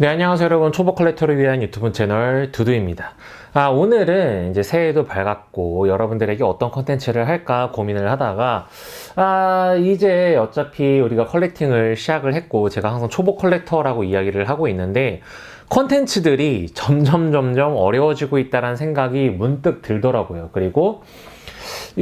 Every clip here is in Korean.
네, 안녕하세요, 여러분. 초보 컬렉터를 위한 유튜브 채널 두두입니다. 아, 오늘은 이제 새해도 밝았고, 여러분들에게 어떤 컨텐츠를 할까 고민을 하다가, 아, 이제 어차피 우리가 컬렉팅을 시작을 했고, 제가 항상 초보 컬렉터라고 이야기를 하고 있는데, 컨텐츠들이 점점 점점 어려워지고 있다는 생각이 문득 들더라고요. 그리고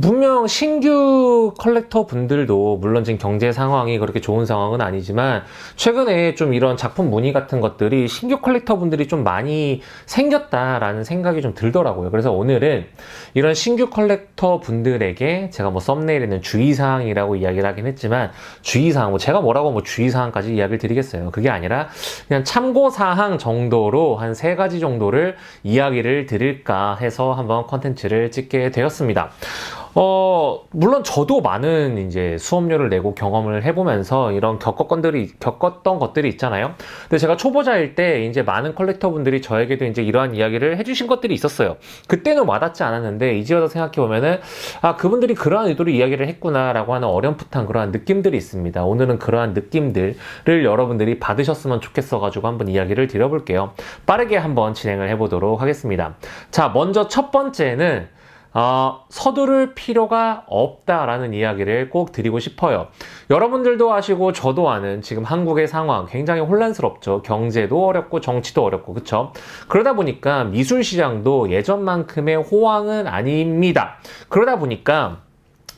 분명 신규 컬렉터 분들도 물론 지금 경제 상황이 그렇게 좋은 상황은 아니지만 최근에 좀 이런 작품 문의 같은 것들이 신규 컬렉터 분들이 좀 많이 생겼다라는 생각이 좀 들더라고요. 그래서 오늘은 이런 신규 컬렉터 분들에게 제가 뭐 썸네일에 는 주의사항이라고 이야기를 하긴 했지만 주의사항, 뭐 제가 뭐라고 뭐 주의사항까지 이야기를 드리겠어요. 그게 아니라 그냥 참고사항 정도로 한 세 가지 정도를 이야기를 드릴까 해서 한번 컨텐츠를 찍게 되었습니다. 어, 물론 저도 많은 이제 수업료를 내고 경험을 해보면서 이런 겪었건들이, 겪었던 것들이 있잖아요. 근데 제가 초보자일 때 이제 많은 컬렉터 분들이 저에게도 이제 이러한 이야기를 해주신 것들이 있었어요. 그때는 와닿지 않았는데 이제 와서 생각해보면은 아, 그분들이 그러한 의도로 이야기를 했구나라고 하는 어렴풋한 그러한 느낌들이 있습니다. 오늘은 그러한 느낌들을 여러분들이 받으셨으면 좋겠어가지고 한번 이야기를 드려볼게요. 빠르게 한번 진행을 해보도록 하겠습니다. 자, 먼저 첫 번째는 어, 서두를 필요가 없다라는 이야기를 꼭 드리고 싶어요. 여러분들도 아시고 저도 아는 지금 한국의 상황 굉장히 혼란스럽죠. 경제도 어렵고 정치도 어렵고 그쵸? 그러다 보니까 미술 시장도 예전만큼의 호황은 아닙니다. 그러다 보니까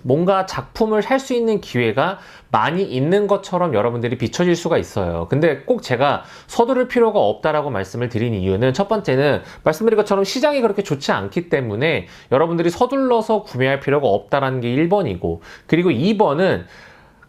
뭔가 작품을 살 수 있는 기회가 많이 있는 것처럼 여러분들이 비춰질 수가 있어요. 근데 꼭 제가 서두를 필요가 없다라고 말씀을 드린 이유는 첫 번째는 말씀드린 것처럼 시장이 그렇게 좋지 않기 때문에 여러분들이 서둘러서 구매할 필요가 없다라는 게 1번이고 그리고 2번은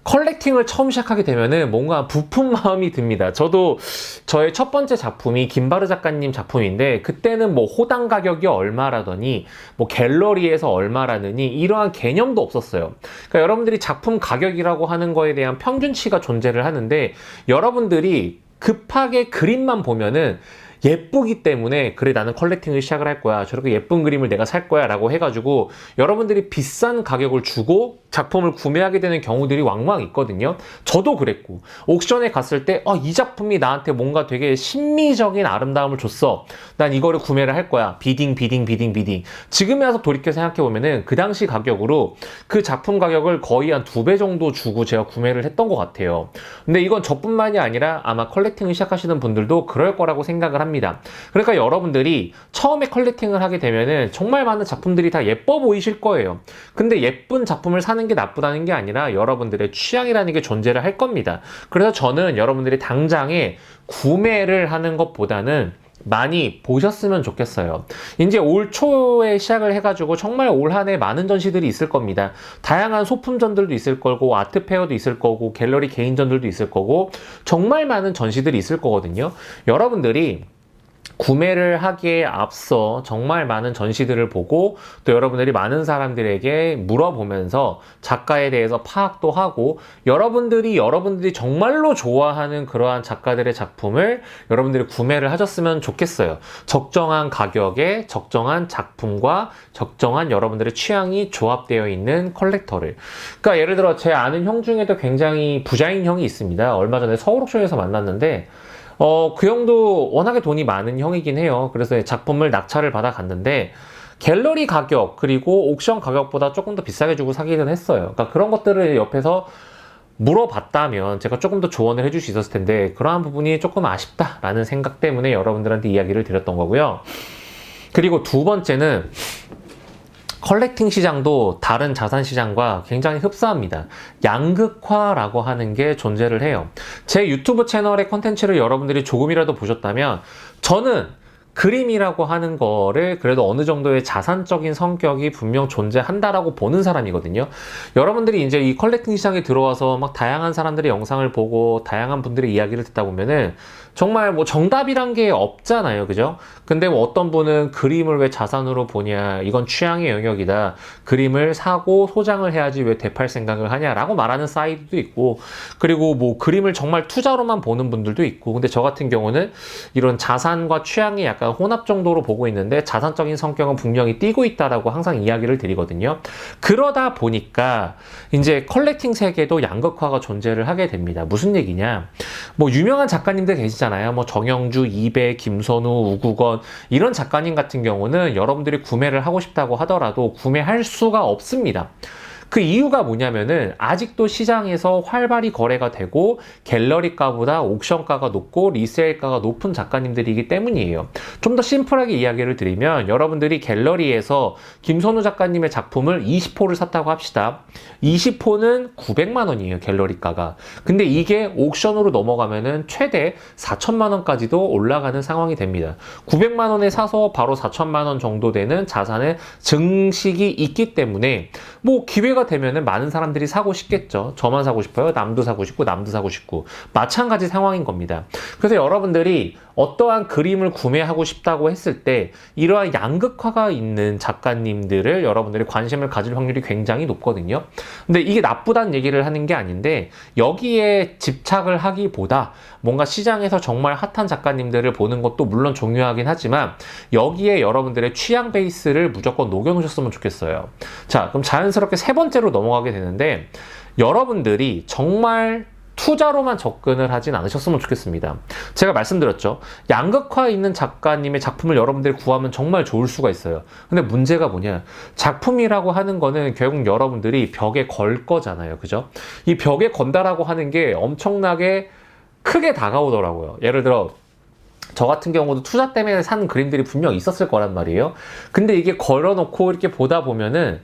컬렉팅을 처음 시작하게 되면은 뭔가 부푼 마음이 듭니다. 저도 저의 첫 번째 작품이 김바르 작가님 작품인데 그때는 뭐 호당 가격이 얼마라더니 뭐 갤러리에서 얼마라느니 이러한 개념도 없었어요. 그러니까 여러분들이 작품 가격이라고 하는 거에 대한 평균치가 존재를 하는데 여러분들이 급하게 그림만 보면은 예쁘기 때문에 그래 나는 컬렉팅을 시작을 할 거야. 저렇게 예쁜 그림을 내가 살 거야. 라고 해가지고 여러분들이 비싼 가격을 주고 작품을 구매하게 되는 경우들이 왕왕 있거든요. 저도 그랬고 옥션에 갔을 때이 어, 작품이 나한테 뭔가 되게 심미적인 아름다움을 줬어. 난 이거를 구매를 할 거야. 비딩 비딩 비딩 비딩. 지금에 와서 돌이켜 생각해 보면은 그 당시 가격으로 그 작품 가격을 거의 한 두 배 정도 주고 제가 구매를 했던 것 같아요. 근데 이건 저뿐만이 아니라 아마 컬렉팅을 시작하시는 분들도 그럴 거라고 생각을 합니다 합니다. 그러니까 여러분들이 처음에 컬렉팅을 하게 되면은 정말 많은 작품들이 다 예뻐 보이실 거예요. 근데 예쁜 작품을 사는 게 나쁘다는 게 아니라 여러분들의 취향이라는 게 존재를 할 겁니다. 그래서 저는 여러분들이 당장에 구매를 하는 것보다는 많이 보셨으면 좋겠어요. 이제 올 초에 시작을 해가지고 정말 올 한 해 많은 전시들이 있을 겁니다. 다양한 소품전들도 있을 거고, 아트페어도 있을 거고, 갤러리 개인전들도 있을 거고, 정말 많은 전시들이 있을 거거든요. 여러분들이 구매를 하기에 앞서 정말 많은 전시들을 보고 또 여러분들이 많은 사람들에게 물어보면서 작가에 대해서 파악도 하고 여러분들이 여러분들이 정말로 좋아하는 그러한 작가들의 작품을 여러분들이 구매를 하셨으면 좋겠어요. 적정한 가격에 적정한 작품과 적정한 여러분들의 취향이 조합되어 있는 컬렉터를. 그러니까 예를 들어 제 아는 형 중에도 굉장히 부자인 형이 있습니다. 얼마 전에 서울옥션에서 만났는데 어, 그 형도 워낙에 돈이 많은 형이긴 해요. 그래서 작품을 낙찰을 받아 갔는데, 갤러리 가격, 그리고 옥션 가격보다 조금 더 비싸게 주고 사기는 했어요. 그러니까 그런 것들을 옆에서 물어봤다면 제가 조금 더 조언을 해줄 수 있었을 텐데, 그러한 부분이 조금 아쉽다라는 생각 때문에 여러분들한테 이야기를 드렸던 거고요. 그리고 두 번째는, 컬렉팅 시장도 다른 자산 시장과 굉장히 흡사합니다. 양극화라고 하는 게 존재를 해요. 제 유튜브 채널의 컨텐츠를 여러분들이 조금이라도 보셨다면 저는 그림이라고 하는 거를 그래도 어느 정도의 자산적인 성격이 분명 존재한다라고 보는 사람이거든요. 여러분들이 이제 이 컬렉팅 시장에 들어와서 막 다양한 사람들의 영상을 보고 다양한 분들의 이야기를 듣다 보면은 정말 뭐 정답이란 게 없잖아요. 그죠? 근데 뭐 어떤 분은 그림을 왜 자산으로 보냐. 이건 취향의 영역이다. 그림을 사고 소장을 해야지 왜 대팔 생각을 하냐라고 말하는 사이드도 있고 그리고 뭐 그림을 정말 투자로만 보는 분들도 있고 근데 저 같은 경우는 이런 자산과 취향이 약간 혼합 정도로 보고 있는데 자산적인 성격은 분명히 띄고 있다라고 항상 이야기를 드리거든요. 그러다 보니까 이제 컬렉팅 세계도 양극화가 존재를 하게 됩니다. 무슨 얘기냐? 뭐 유명한 작가님들 계시잖아요. 계시잖아요. 뭐 정영주, 이배, 김선우, 우국원 이런 작가님 같은 경우는 여러분들이 구매를 하고 싶다고 하더라도 구매할 수가 없습니다. 그 이유가 뭐냐면은 아직도 시장에서 활발히 거래가 되고 갤러리가보다 옥션가가 높고 리세일가가 높은 작가님들이기 때문이에요. 좀 더 심플하게 이야기를 드리면 여러분들이 갤러리에서 김선우 작가님의 작품을 20호를 샀다고 합시다. 20호는 900만 원이에요, 갤러리가가. 근데 이게 옥션으로 넘어가면은 최대 4천만 원까지도 올라가는 상황이 됩니다. 900만 원에 사서 바로 4천만 원 정도 되는 자산의 증식이 있기 때문에 뭐 기회 가 되면은 많은 사람들이 사고 싶겠죠. 저만 사고 싶어요. 남도 사고 싶고 남도 사고 싶고 마찬가지 상황인 겁니다. 그래서 여러분들이 어떠한 그림을 구매하고 싶다고 했을 때 이러한 양극화가 있는 작가님들을 여러분들이 관심을 가질 확률이 굉장히 높거든요. 근데 이게 나쁘다는 얘기를 하는 게 아닌데 여기에 집착을 하기보다 뭔가 시장에서 정말 핫한 작가님들을 보는 것도 물론 중요하긴 하지만 여기에 여러분들의 취향 베이스를 무조건 녹여놓으셨으면 좋겠어요. 자, 그럼 자연스럽게 세 번 째로 넘어가게 되는데 여러분들이 정말 투자로만 접근을 하진 않으셨으면 좋겠습니다. 제가 말씀드렸죠. 양극화 있는 작가님의 작품을 여러분들이 구하면 정말 좋을 수가 있어요. 근데 문제가 뭐냐. 작품이라고 하는 거는 결국 여러분들이 벽에 걸 거잖아요. 그죠? 이 벽에 건다라고 하는 게 엄청나게 크게 다가오더라고요. 예를 들어, 저 같은 경우도 투자 때문에 산 그림들이 분명 있었을 거란 말이에요. 근데 이게 걸어놓고 이렇게 보다 보면은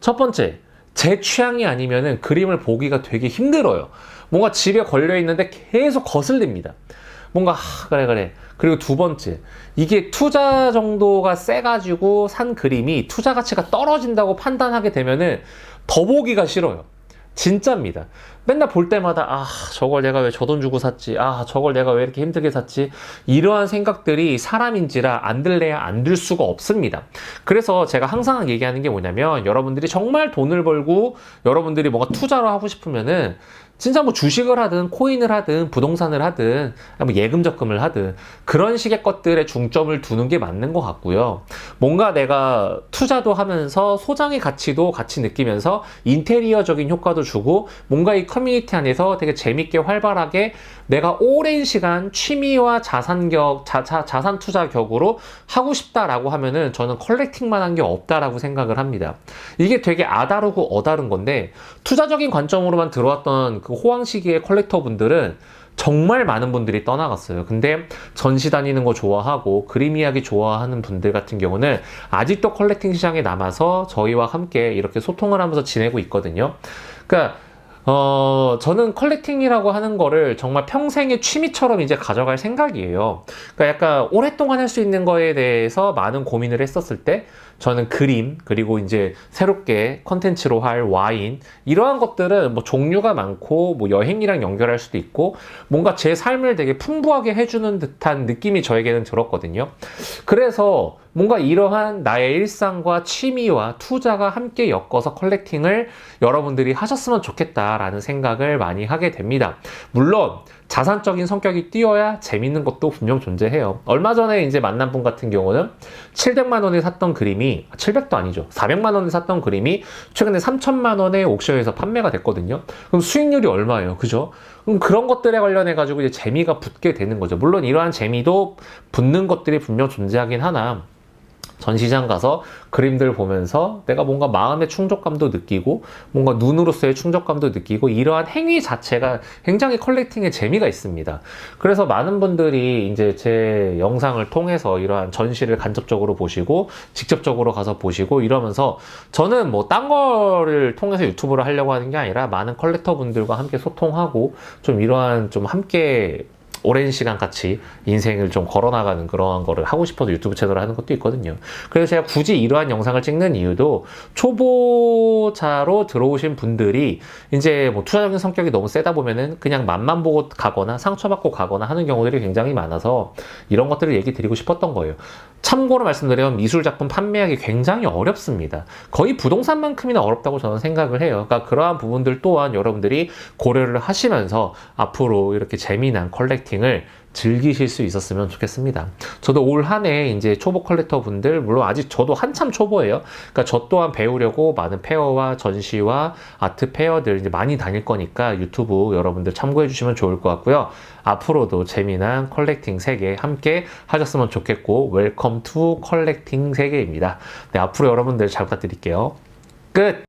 첫 번째, 제 취향이 아니면은 그림을 보기가 되게 힘들어요. 뭔가 집에 걸려 있는데 계속 거슬립니다. 뭔가 하, 그래 그래. 그리고 두 번째, 이게 투자 정도가 세 가지고 산 그림이 투자 가치가 떨어진다고 판단하게 되면은 더 보기가 싫어요. 진짜입니다. 맨날 볼 때마다 아 저걸 내가 왜 저 돈 주고 샀지? 아 저걸 내가 왜 이렇게 힘들게 샀지? 이러한 생각들이 사람인지라 안 들래야 안 들 수가 없습니다. 그래서 제가 항상 얘기하는 게 뭐냐면 여러분들이 정말 돈을 벌고 여러분들이 뭔가 투자를 하고 싶으면은 진짜 뭐 주식을 하든 코인을 하든 부동산을 하든 뭐 예금 적금을 하든 그런 식의 것들에 중점을 두는 게 맞는 것 같고요. 뭔가 내가 투자도 하면서 소장의 가치도 같이 느끼면서 인테리어적인 효과도 주고 뭔가 이 커뮤니티 안에서 되게 재밌게 활발하게 내가 오랜 시간 취미와 자산 격 자, 자, 자산 투자 격으로 하고 싶다라고 하면은 저는 컬렉팅만 한 게 없다라고 생각을 합니다. 이게 되게 아다르고 어다른 건데 투자적인 관점으로만 들어왔던 그 호황 시기의 컬렉터 분들은 정말 많은 분들이 떠나갔어요. 근데 전시 다니는 거 좋아하고 그림 이야기 좋아하는 분들 같은 경우는 아직도 컬렉팅 시장에 남아서 저희와 함께 이렇게 소통을 하면서 지내고 있거든요. 그러니까 어, 저는 컬렉팅이라고 하는 거를 정말 평생의 취미처럼 이제 가져갈 생각이에요. 그러니까 약간 오랫동안 할 수 있는 거에 대해서 많은 고민을 했었을 때 저는 그림, 그리고 이제 새롭게 컨텐츠로 할 와인, 이러한 것들은 뭐 종류가 많고 뭐 여행이랑 연결할 수도 있고 뭔가 제 삶을 되게 풍부하게 해주는 듯한 느낌이 저에게는 들었거든요. 그래서 뭔가 이러한 나의 일상과 취미와 투자가 함께 엮어서 컬렉팅을 여러분들이 하셨으면 좋겠다라는 생각을 많이 하게 됩니다. 물론 자산적인 성격이 뛰어야 재밌는 것도 분명 존재해요. 얼마 전에 이제 만난 분 같은 경우는 700만 원에 샀던 그림이 700도 아니죠. 400만 원에 샀던 그림이 최근에 3천만 원에 옥션에서 판매가 됐거든요. 그럼 수익률이 얼마예요? 그죠? 그럼 그런 것들에 관련해 가지고 이제 재미가 붙게 되는 거죠. 물론 이러한 재미도 붙는 것들이 분명 존재하긴 하나 전시장 가서 그림들 보면서 내가 뭔가 마음의 충족감도 느끼고 뭔가 눈으로서의 충족감도 느끼고 이러한 행위 자체가 굉장히 컬렉팅의 재미가 있습니다. 그래서 많은 분들이 이제 제 영상을 통해서 이러한 전시를 간접적으로 보시고 직접적으로 가서 보시고 이러면서 저는 뭐 딴 거를 통해서 유튜브를 하려고 하는 게 아니라 많은 컬렉터 분들과 함께 소통하고 좀 이러한 좀 함께 오랜 시간 같이 인생을 좀 걸어나가는 그러한 거를 하고 싶어서 유튜브 채널을 하는 것도 있거든요. 그래서 제가 굳이 이러한 영상을 찍는 이유도 초보자로 들어오신 분들이 이제 뭐 투자적인 성격이 너무 세다 보면은 그냥 맛만 보고 가거나 상처받고 가거나 하는 경우들이 굉장히 많아서 이런 것들을 얘기 드리고 싶었던 거예요. 참고로 말씀드리면 미술 작품 판매하기 굉장히 어렵습니다. 거의 부동산만큼이나 어렵다고 저는 생각을 해요. 그러니까 그러한 부분들 또한 여러분들이 고려를 하시면서 앞으로 이렇게 재미난 컬렉팅을 즐기실 수 있었으면 좋겠습니다. 저도 올 한 해 이제 초보 컬렉터 분들, 물론 아직 저도 한참 초보예요. 그러니까 저 또한 배우려고 많은 페어와 전시와 아트 페어들 이제 많이 다닐 거니까 유튜브 여러분들 참고해 주시면 좋을 것 같고요. 앞으로도 재미난 컬렉팅 세계 함께 하셨으면 좋겠고, 웰컴 투 컬렉팅 세계입니다. 네, 앞으로 여러분들 잘 부탁드릴게요. 끝!